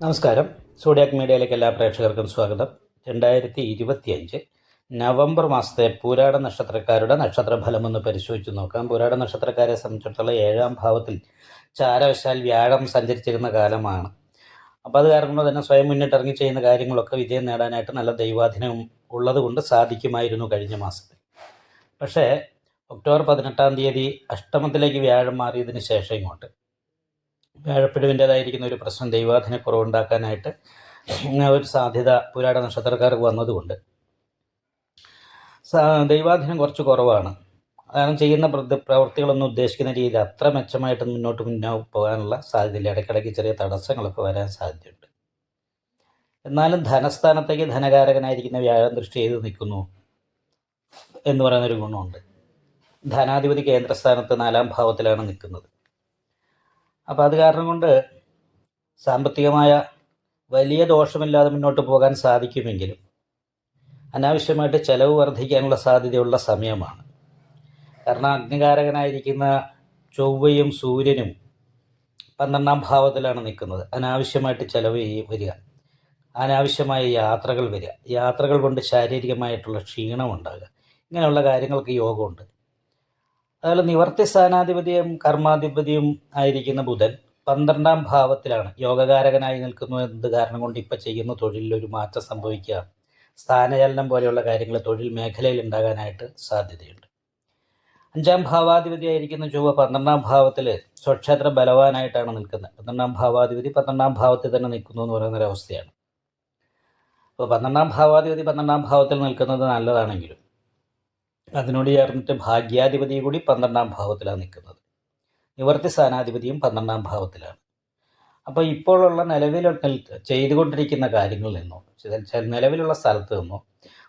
നമസ്കാരം. സൂഡിയാക് മീഡിയയിലേക്ക് എല്ലാ പ്രേക്ഷകർക്കും സ്വാഗതം. രണ്ടായിരത്തി ഇരുപത്തിയഞ്ച് നവംബർ മാസത്തെ പൂരാട നക്ഷത്രക്കാരുടെ നക്ഷത്രഫലം ഒന്ന് പരിശോധിച്ച് നോക്കാം. പൂരാട നക്ഷത്രക്കാരെ സംബന്ധിച്ചിടത്തോളം ഏഴാം ഭാവത്തിൽ ചാരവശാൽ വ്യാഴം സഞ്ചരിച്ചിരുന്ന കാലമാണ്. അപ്പോൾ അത് കാരണം തന്നെ സ്വയം മുന്നിട്ടിറങ്ങി ചെയ്യുന്ന കാര്യങ്ങളൊക്കെ വിജയം നേടാനായിട്ട് നല്ല ദൈവാധീനം ഉള്ളതുകൊണ്ട് സാധിക്കുമായിരുന്നു കഴിഞ്ഞ മാസത്തിൽ. പക്ഷേ ഒക്ടോബർ പതിനെട്ടാം തീയതി അഷ്ടമത്തിലേക്ക് വ്യാഴം മാറിയതിന് ശേഷം ഇങ്ങോട്ട്. വ്യാഴപ്പിടിവിന്റെതായിരിക്കുന്ന ഒരു പ്രശ്നം ദൈവാധീന കുറവുണ്ടാക്കാനായിട്ട് ഒരു സാധ്യത പുരാട നക്ഷത്രക്കാർക്ക് വന്നതുകൊണ്ട്. ദൈവാധീനം കുറച്ച് കുറവാണ്. കാരണം ചെയ്യുന്ന പ്രവൃത്തി- പ്രവൃത്തികളൊന്നും ഉദ്ദേശിക്കുന്ന രീതിയിൽ അത്ര മെച്ചമായിട്ട് മുന്നോട്ട് മുന്നോട്ട് പോകാനുള്ള സാധ്യതയില്ല. ഇടയ്ക്കിടയ്ക്ക് ചെറിയ തടസ്സങ്ങളൊക്കെ വരാൻ സാധ്യതയുണ്ട്. എന്നാലും ധനസ്ഥാനത്തേക്ക് ധനകാരകനായിരിക്കുന്ന വ്യാഴം ദൃഷ്ടി ചെയ്ത് നിൽക്കുന്നു എന്ന് പറയുന്നൊരു ഗുണമുണ്ട്. ധനാധിപതി കേന്ദ്രസ്ഥാനത്ത് നാലാം ഭാവത്തിലാണ് നിൽക്കുന്നത്. അപ്പോൾ അത് കാരണം കൊണ്ട് സാമ്പത്തികമായ വലിയ ദോഷമില്ലാതെ മുന്നോട്ട് പോകാൻ സാധിക്കുമെങ്കിലും അനാവശ്യമായിട്ട് ചിലവ് വർദ്ധിക്കാനുള്ള സാധ്യതയുള്ള സമയമാണ്. കാരണം അഗ്നികാരകനായിരിക്കുന്ന ചൊവ്വയും സൂര്യനും പന്ത്രണ്ടാം ഭാവത്തിലാണ് നിൽക്കുന്നത്. അനാവശ്യമായിട്ട് ചിലവ് വരിക അനാവശ്യമായ യാത്രകൾ വരിക യാത്രകൾ കൊണ്ട് ശാരീരികമായിട്ടുള്ള ക്ഷീണം ഉണ്ടാകുക ഇങ്ങനെയുള്ള കാര്യങ്ങൾക്ക് യോഗമുണ്ട്. അതുപോലെ നിവർത്തി സ്ഥാനാധിപതിയും കർമാധിപതിയും ആയിരിക്കുന്ന ബുധൻ പന്ത്രണ്ടാം ഭാവത്തിലാണ് യോഗകാരകനായി നിൽക്കുന്നു എന്നത് കാരണം കൊണ്ട് ഇപ്പം ചെയ്യുന്ന തൊഴിലിൽ ഒരു മാറ്റം സംഭവിക്കുക. സ്ഥാനചലനം പോലെയുള്ള കാര്യങ്ങൾ തൊഴിൽ മേഖലയിൽ ഉണ്ടാകാനായിട്ട് സാധ്യതയുണ്ട്. അഞ്ചാം ഭാവാധിപതിയായിരിക്കുന്ന ചൊവ്വ പന്ത്രണ്ടാം ഭാവത്തിൽ സ്വക്ഷേത്ര ബലവാനായിട്ടാണ് നിൽക്കുന്നത്. പന്ത്രണ്ടാം ഭാവാധിപതി പന്ത്രണ്ടാം ഭാവത്തിൽ തന്നെ നിൽക്കുന്നു എന്ന് പറയുന്ന ഒരു അവസ്ഥയാണ് അപ്പോൾ പന്ത്രണ്ടാം ഭാവാധിപതി പന്ത്രണ്ടാം ഭാവത്തിൽ നിൽക്കുന്നത് നല്ലതാണെങ്കിലും അതിനോട് ചേർന്നിട്ട് ഭാഗ്യാധിപതി കൂടി പന്ത്രണ്ടാം ഭാവത്തിലാണ് നിൽക്കുന്നത്. നിവർത്തി സ്ഥാനാധിപതിയും പന്ത്രണ്ടാം ഭാവത്തിലാണ്. അപ്പോൾ ഇപ്പോഴുള്ള നിലവിൽ ചെയ്തുകൊണ്ടിരിക്കുന്ന കാര്യങ്ങളിൽ നിന്നോ നിലവിലുള്ള സ്ഥലത്ത് നിന്നോ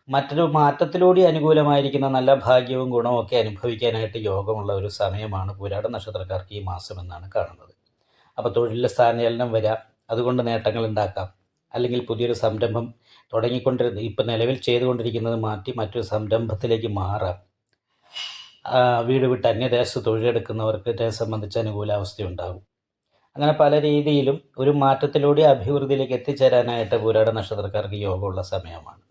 മറ്റൊരു മാറ്റത്തിലൂടെ അനുകൂലമായിരിക്കുന്ന നല്ല ഭാഗ്യവും ഗുണവും ഒക്കെ അനുഭവിക്കാനായിട്ട് യോഗമുള്ള ഒരു സമയമാണ് പുരാട നക്ഷത്രക്കാർക്ക് ഈ മാസം എന്നാണ് കാണുന്നത്. അപ്പോൾ തൊഴിലിൽ സ്ഥാനചലനം വരാം. അതുകൊണ്ട് നേട്ടങ്ങൾ ഉണ്ടാക്കാം. അല്ലെങ്കിൽ പുതിയൊരു സംരംഭം തുടങ്ങിക്കൊണ്ടിരുന്ന ഇപ്പം നിലവിൽ ചെയ്തുകൊണ്ടിരിക്കുന്നത് മാറ്റി മറ്റൊരു സംരംഭത്തിലേക്ക് മാറാം. വീട് വിട്ട് അന്യദേശത്ത് തൊഴിലെടുക്കുന്നവർക്ക് ഇതേ സംബന്ധിച്ച് അനുകൂലാവസ്ഥയുണ്ടാകും. അങ്ങനെ പല രീതിയിലും ഒരു മാറ്റത്തിലൂടെ അഭിവൃദ്ധിയിലേക്ക് എത്തിച്ചേരാനായിട്ട് പൂരാട നക്ഷത്രക്കാർക്ക് യോഗമുള്ള സമയമാണ്.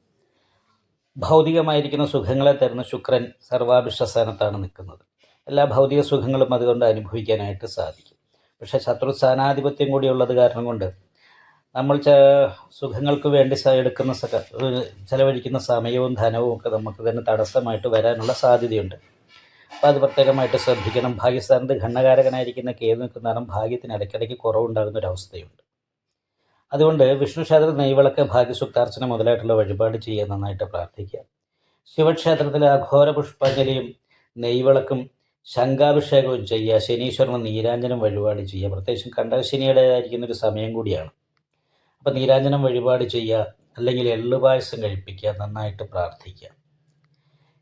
ഭൗതികമായിരിക്കുന്ന സുഖങ്ങളെ തരുന്ന ശുക്രൻ സർവാഭിഷ്ട സ്ഥാനത്താണ് നിൽക്കുന്നത്. എല്ലാ ഭൗതിക സുഖങ്ങളും അതുകൊണ്ട് അനുഭവിക്കാനായിട്ട് സാധിക്കും. പക്ഷേ ശത്രു സ്ഥാനാധിപത്യം കൂടി ഉള്ളത് കാരണം കൊണ്ട് നമ്മൾ സുഖങ്ങൾക്ക് വേണ്ടി എടുക്കുന്ന ചിലവഴിക്കുന്ന സമയവും ധനവും ഒക്കെ നമുക്ക് തന്നെ തടസ്സമായിട്ട് വരാനുള്ള സാധ്യതയുണ്ട്. അപ്പോൾ അത് പ്രത്യേകമായിട്ട് ശ്രദ്ധിക്കണം. ഭാഗ്യസ്ഥാനത്ത് ഘണ്ണകാരകനായിരിക്കുന്ന കേതു നിൽക്കുന്ന ഭാഗ്യത്തിന് ഇടയ്ക്കിടയ്ക്ക് കുറവുണ്ടാകുന്ന ഒരു അവസ്ഥയുണ്ട്. അതുകൊണ്ട് വിഷ്ണു ക്ഷേത്ര നെയ്വിളക്ക് ഭാഗ്യസുക്താർച്ചന മുതലായിട്ടുള്ള വഴിപാട് ചെയ്യാൻ നന്നായിട്ട് പ്രാർത്ഥിക്കുക. ശിവക്ഷേത്രത്തിൽ അഘോര പുഷ്പാഞ്ജലിയും നെയ്വിളക്കും ശംഖാഭിഷേകവും ചെയ്യുക. ശനീശ്വരന് നീരാഞ്ജനം വഴിപാട് ചെയ്യുക. പ്രത്യേകിച്ചും കണ്ടകശനിയുടേതായിരിക്കുന്ന ഒരു സമയം കൂടിയാണ്. അപ്പോൾ നീരാഞ്ജനം വഴിപാട് ചെയ്യുക അല്ലെങ്കിൽ എള്ളുപായസം കഴിപ്പിക്കുക നന്നായിട്ട് പ്രാർത്ഥിക്കുക.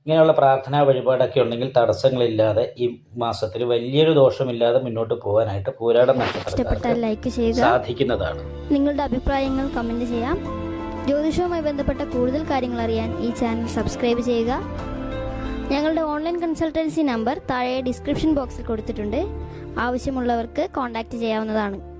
ഇങ്ങനെയുള്ള പ്രാർത്ഥനാ വഴിപാടൊക്കെ ഉണ്ടെങ്കിൽ തടസ്സങ്ങളില്ലാതെ ഈ മാസത്തിൽ വലിയൊരു ദോഷമില്ലാതെ മുന്നോട്ട് പോകാനായിട്ട് പൂരാടം ലൈക്ക് ചെയ്യുക. സാധിക്കുന്നതാണ്. നിങ്ങളുടെ അഭിപ്രായങ്ങൾ കമന്റ് ചെയ്യാം. ജ്യോതിഷവുമായി ബന്ധപ്പെട്ട കൂടുതൽ കാര്യങ്ങൾ അറിയാൻ ഈ ചാനൽ സബ്സ്ക്രൈബ് ചെയ്യുക. ഞങ്ങളുടെ ഓൺലൈൻ കൺസൾട്ടൻസി നമ്പർ താഴെ ഡിസ്ക്രിപ്ഷൻ ബോക്സിൽ കൊടുത്തിട്ടുണ്ട്. ആവശ്യമുള്ളവർക്ക് കോൺടാക്റ്റ് ചെയ്യാവുന്നതാണ്.